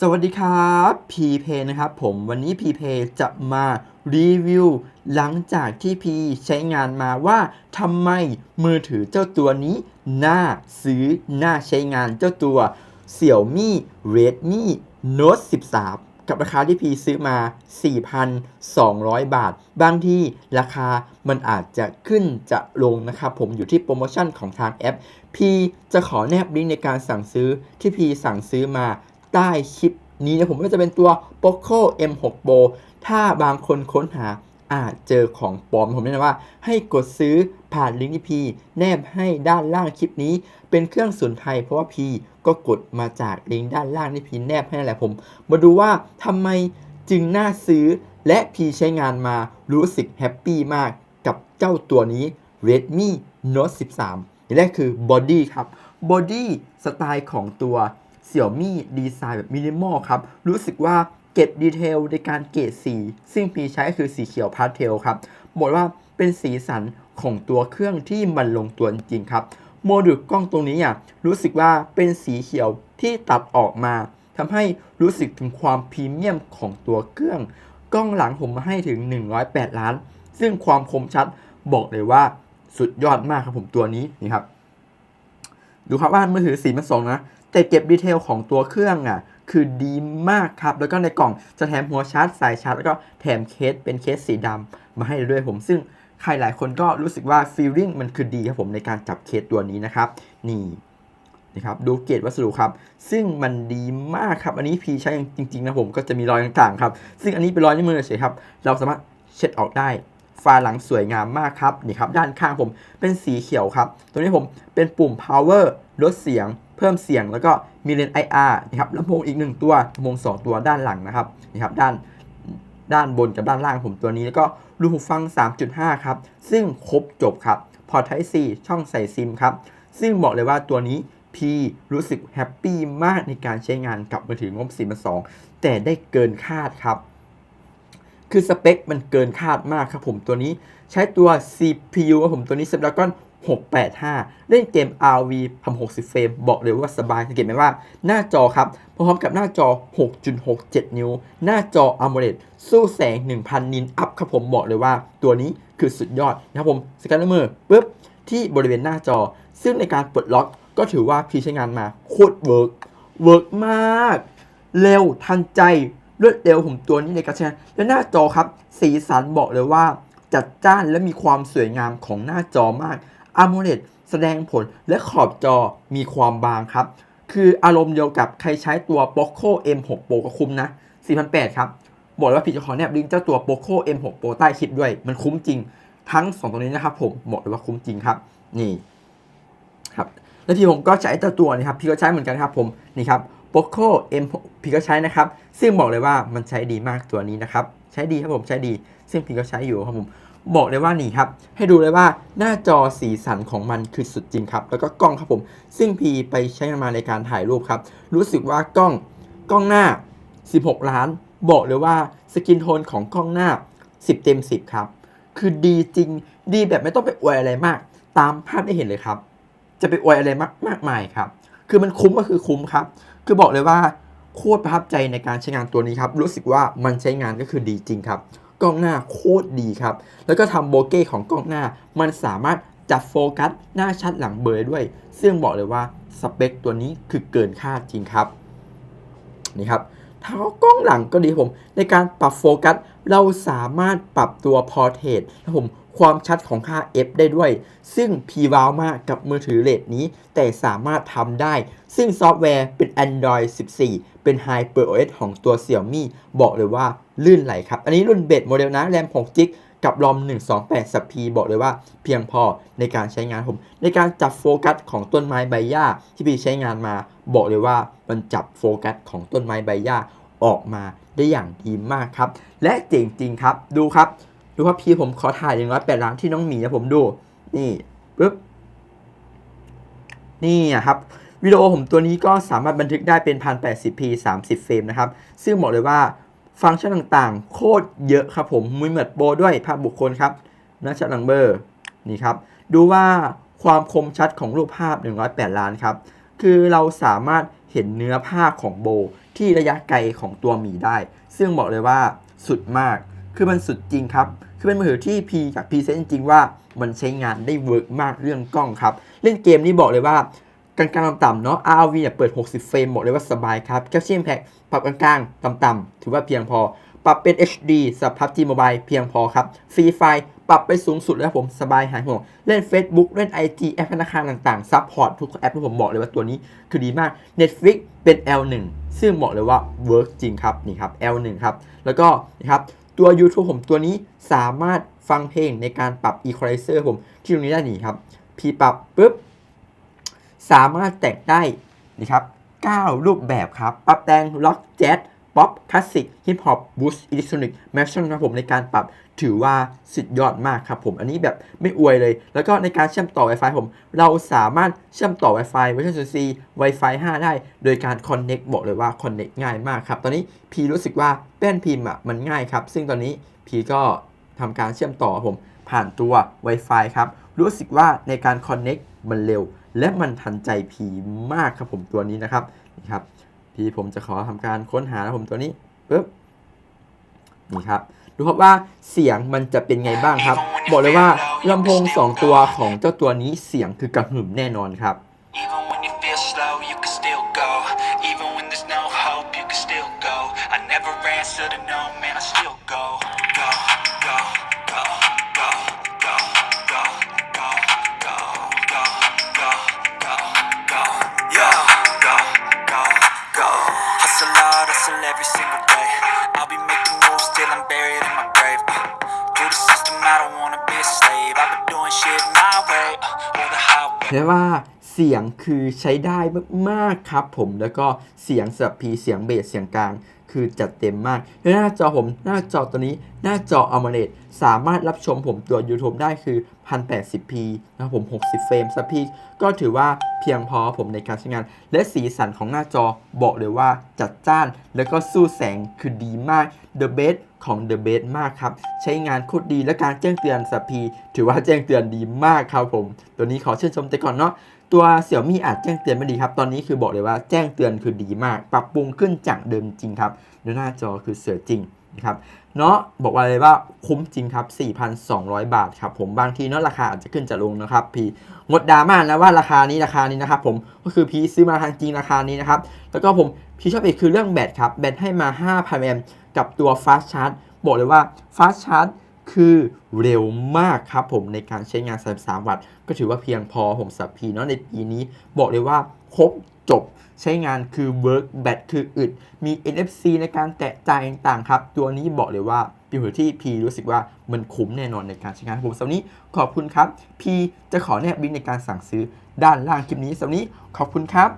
สวัสดีครับพีเพนะครับผมวันนี้พีเพจะมารีวิวหลังจากที่พีใช้งานมาว่าทำไมมือถือเจ้าตัวนี้น่าซื้อน่าใช้งานเจ้าตัว Xiaomi Redmi Note 13 กับราคาที่พีซื้อมา 4,200 บาท บางที่ราคามันอาจจะขึ้นจะลงนะครับผมอยู่ที่โปรโมชั่นของทางแอป พีจะขอแนบลิงก์ในการสั่งซื้อที่พีสั่งซื้อมา ใต้คลิปนี้นะผมก็จะเป็นตัว Poco M6 Pro ถ้าบางคนค้นหาอาจเจอของปลอมผมแนะนำว่า ให้กดซื้อผ่านลิงก์ที่พีแนบให้ด้านล่างคลิปนี้ เป็นเครื่องสุนไทยเพราะว่าพีก็กดมาจากลิงก์ด้านล่างที่พีแนบให้นั่นแหละผม มาดูว่าทำไมจึงน่าซื้อและพีใช้งานมารู้สึกแฮปปี้มากกับเจ้าตัวนี้ Redmi Note 13อย่างแรกคือบอดี้ครับบอดี้สไตล์ของตัว Xiaomi ดีไซน์แบบมินิมอลครับ รู้สึกว่าเก็บดีเทลในการเกรดสี ซึ่งพีใช้คือสีเขียวพาสเทลครับบอกว่าเป็นสีสันของตัวเครื่องที่มันลงตัวจริงครับ โมดูลกล้องตรงนี้อะรู้สึกว่าเป็นสีเขียวที่ตัดออกมาทำให้รู้สึกถึงความพรีเมียมของตัวเครื่อง กล้องหลังผมมาให้ถึง 108 ล้าน ซึ่งความคมชัดบอกเลยว่าสุดยอดมากครับผมตัวนี้นี่ครับดูครับว่ามือถือสีมันสองนะ แต่เก็บดีเทลของตัวเครื่องอะคือดีมากครับ แล้วก็ในกล่องจะแถมหัวชาร์จสายชาร์จแล้วก็แถมเคสเป็นเคสสีดำมาให้ด้วยผม ซึ่งใครหลายคนก็รู้สึกว่าฟีลลิ่งมันคือดีครับผมในการจับเคสตัวนี้นะครับ นี่นะครับดูเกรดวัสดุครับ ซึ่งมันดีมากครับ อันนี้พีใช้จริงๆนะผมก็จะมีรอยต่างๆครับ ซึ่งอันนี้เป็นรอยนิ้วมือเฉยครับ เราสามารถเช็ดออกได้ฝาหลังสวยงามมากครับนี่ครับ ด้านข้างผมเป็นสีเขียวครับตรงนี้ผมเป็นปุ่ม power ลดเสียง เพิ่มเสียงแล้วก็มีเลนส์ IR นะครับลำโพงอีกหนึ่งตัวลำโพงสองตัวด้านหลังนะครับนี่ครับด้านด้านบนกับด้านล่างผมตัวนี้แล้วก็รูหูฟัง 3.5 ครับ ซึ่งครบจบครับพอร์ต Type C ช่องใส่ซิมครับ ซึ่งบอกเลยว่าตัวนี้พีรู้สึกแฮปปี้มากในการใช้งานกับมือถืองบ4 2 0แต่ได้เกินคาดครับ คือสเปคมันเกินคาดมากครับผมตัวนี้ใช้ตัว CPU ครับผมตัวนี้ Snapdragon 685 เล่นเกม RV พัม60 เฟรม บอกเลยว่าสบาย สังเกตไหมว่าหน้าจอครับ พร้อมกับหน้าจอ 6.67 นิ้ว หน้าจอ AMOLED สู้แสง 1,000 นินอัพครับผมบอกเลยว่าตัวนี้คือสุดยอดนะครับผมสแกนมือปุ๊บ ที่บริเวณหน้าจอ ซึ่งในการปลดล็อกก็ถือว่าพี่ใช้งานมาโคตรเวิร์กเวิร์กมาก เร็วทันใจรวดเร็วผมตัวนี้ในการใช้งานและหน้าจอครับ สีสันบอกเลยว่าจัดจ้านและมีความสวยงามของหน้าจอมาก AMOLED แสดงผลและขอบจอมีความบางครับ คืออารมณ์เดียวกับใครใช้ตัว Poco M6 Pro ก็คุ้มนะ4,800ครับ บอกเลยว่าพี่จะขอแนบลิงก์เจ้าตัว Poco M6 Pro ใต้คลิปด้วย มันคุ้มจริง ทั้ง 2 ตัวนี้นะครับผมบอกเลยว่าคุ้มจริงครับ นี่ครับแล้วพี่ผมก็ใช้เจ้าตัวนี้ครับ พี่ก็ใช้เหมือนกันครับผมนี่ครับ Poco M6 พี่ก็ใช้นะครับ ซึ่งบอกเลยว่ามันใช้ดีมากตัวนี้นะครับ ใช้ดีครับผมใช้ดี ซึ่งพี่ก็ใช้อยู่ครับผม บอกเลยว่านี่ครับ ให้ดูเลยว่าหน้าจอสีสันของมันคือสุดจริงครับ แล้วก็กล้องครับผม ซึ่งพีไปใช้งานมาในการถ่ายรูปครับ รู้สึกว่ากล้องกล้องหน้า 16 ล้าน บอกเลยว่าสกินโทนของกล้องหน้า 10 เต็ม 10 ครับ คือดีจริง ดีแบบไม่ต้องไปอวยอะไรมาก ตามภาพได้เห็นเลยครับ จะไปอวยอะไรมากมากมายครับ คือมันคุ้มก็คือคุ้มครับ คือบอกเลยว่าโคตรประทับใจในการใช้งานตัวนี้ครับ รู้สึกว่ามันใช้งานก็คือดีจริงครับ กล้องหน้าโคตรดีครับ แล้วก็ทำโบเก้ของกล้องหน้า มันสามารถจับโฟกัสหน้าชัดหลังเบลอด้วย ซึ่งบอกเลยว่าสเปคตัวนี้คือเกินคาดจริงครับนี่ครับถ้ากล้องหลังก็ดีผม ในการปรับโฟกัสเราสามารถปรับตัวพอร์เทรตนะผมความชัดของค่า f ได้ด้วย ซึ่งพีว้าวมากกับมือถือเลดนี้ แต่สามารถทำได้ ซึ่งซอฟต์แวร์เป็น Android 14 เป็น HyperOS ของตัว Xiaomi บอกเลยว่า ลื่นไหลครับ อันนี้รุ่นเบสโมเดลนะแรม6 g b กับรอม 128สับพีบอกเลยว่าเพียงพอในการใช้งานผม ในการจับโฟกัสของต้นไม้ใบหญ้าที่พี่ใช้งานมา บอกเลยว่ามันจับโฟกัสของต้นไม้ใบหญ้าออกมาได้อย่างดีมากครับ และเจ๋งจริงครับ ดูครับ ดูว่าพี่ผมขอถ่ายอย่างน้อยแปดล้านที่น้องหมีนะผมดู นี่ปึ๊บ นี่ครับวิดีโอผมตัวนี้ก็สามารถบันทึกได้เป็น 1080p 30 เฟรมนะครับ ซึ่งบอกเลยว่า ฟังก์ชันต่างๆ โคตรเยอะครับผมมีเหมือนโบด้วยภาพบุคคลครับหน้าชัดหลังเบอร์นี่ครับ ดูว่าความคมชัดของรูปภาพ 108 ล้านครับ คือเราสามารถเห็นเนื้อผ้าของโบที่ระยะไกลของตัวหมีได้ ซึ่งบอกเลยว่าสุดมาก คือมันสุดจริงครับ คือเป็นมือถือที่พีกับพีเซนจริงว่ามันใช้งานได้เวิร์กมากเรื่องกล้องครับ เล่นเกมนี้บอกเลยว่า กลางๆต่ำๆเนาะ RV เนี่ยเปิด 60 เฟรมบอกเลยว่าสบายครับ Capture Impact ปรับกลางๆต่ำๆถือว่าเพียงพอ ปรับเป็น HD สำหรับ G Mobile เพียงพอครับฟรีไฟปรับไปสูงสุดแล้วผมสบายหายห่วง เล่น Facebook เล่น IG แอปธนาคารต่างๆ ซัพพอร์ตทุกแอปที่ผมบอกเลยว่าตัวนี้คือดีมาก Netflix เป็น L1 ซึ่งบอกเลยว่าเวิร์กจริงครับนี่ครับ L1 ครับ แล้วก็นะครับตัว YouTube ผมตัวนี้สามารถฟังเพลงในการปรับ Equalizer ผมที่ตรงนี้ได้นี่ครับพีปรับปุ๊บ สามารถแต่งได้นี่ครับ 9 รูปแบบครับ ปรับแต่งล็อกแจ๊สป๊อปคลาสสิกฮิปฮอปบูสอิเล็กทรอนิกส์แมชชั่นครับผมในการปรับถือว่าสุดยอดมากครับผม อันนี้แบบไม่อวยเลย แล้วก็ในการเชื่อมต่อ Wi-Fi ผม เราสามารถเชื่อมต่อ Wi-Fi เวอร์ชันซี Wi-Fi 5 ได้ โดยการ Connect บอกเลยว่า Connect ง่ายมากครับ ตอนนี้พีรู้สึกว่าแป้นพิมพ์อะมันง่ายครับ ซึ่งตอนนี้พีก็ทำการเชื่อมต่อผมผ่านตัว Wi-Fi ครับ รู้สึกว่าในการ Connect มันเร็ว และมันทันใจพีมากครับผมตัวนี้นะครับนี่ครับพีผมจะขอทำการค้นหาแล้วผมตัวนี้ปุ๊บนี่ครับดูครับว่าเสียงมันจะเป็นไงบ้างครับ บอกเลยว่าลำโพง 2 ตัวของเจ้าตัวนี้เสียงคือกระหึ่มแน่นอนครับ แต่ว่า เสียงคือใช้ได้มากๆครับผมแล้วก็เสียงสปีเสียงเบสเสียงกลางคือจัดเต็มมากแล้วหน้าจอผมหน้าจอตัวนี้หน้าจอ AMOLED สามารถรับชมผมตัว YouTube ได้คือ 1080p นะครับผม 60 เฟรมสปีก็ถือว่าเพียงพอผมในการใช้งาน และสีสันของหน้าจอบอกเลยว่าจัดจ้าน แล้วก็สู้แสงคือดีมาก The Best ของ The Best มากครับ ใช้งานโคตรดีและการแจ้งเตือนสปีถือว่าแจ้งเตือนดีมากครับผม ตัวนี้ขอเชื่นชมแต่ก่อนเนาะ ตัวเสี่ยมี่อาจแจ้งเตือนไม่ดีครับ ตอนนี้คือบอกเลยว่าแจ้งเตือนคือดีมาก ปรับปรุงขึ้นจากเดิมจริงครับดูหน้าจอคือเสือจริงนะครับเนาะบอกว่าเลยว่าคุ้มจริงครับ 4,200 บาทครับผมบางทีเนาะราคาอาจจะขึ้นจะลงนะครับพี่งดดราม่านะว่าราคานี้ราคานี้นะครับผมก็คือพี่ซื้อมาทางจริงราคานี้นะครับแล้วก็ผมพี่ชอบอีกคือเรื่องแบตครับแบตให้มา 5,000 แอมป์กับตัว Fast Charge บอกเลยว่า Fast Charge คือเร็วมากครับผมในการใช้งาน 33 วัตต์ ก็ถือว่าเพียงพอผมสับพีเนาะในปีนี้ บอกเลยว่าครบจบใช้งานคือ work แบตคืออึด มี NFC ในการแตะจ่ายต่างๆครับ ตัวนี้บอกเลยว่าเป็นหัวที่พีรู้สึกว่ามันคุ้มแน่นอนในการใช้งานผมสำหรับนี้ขอบคุณครับพีจะขอแนบลิงก์ในการสั่งซื้อด้านล่างคลิปนี้สำหรับนี้ขอบคุณครับ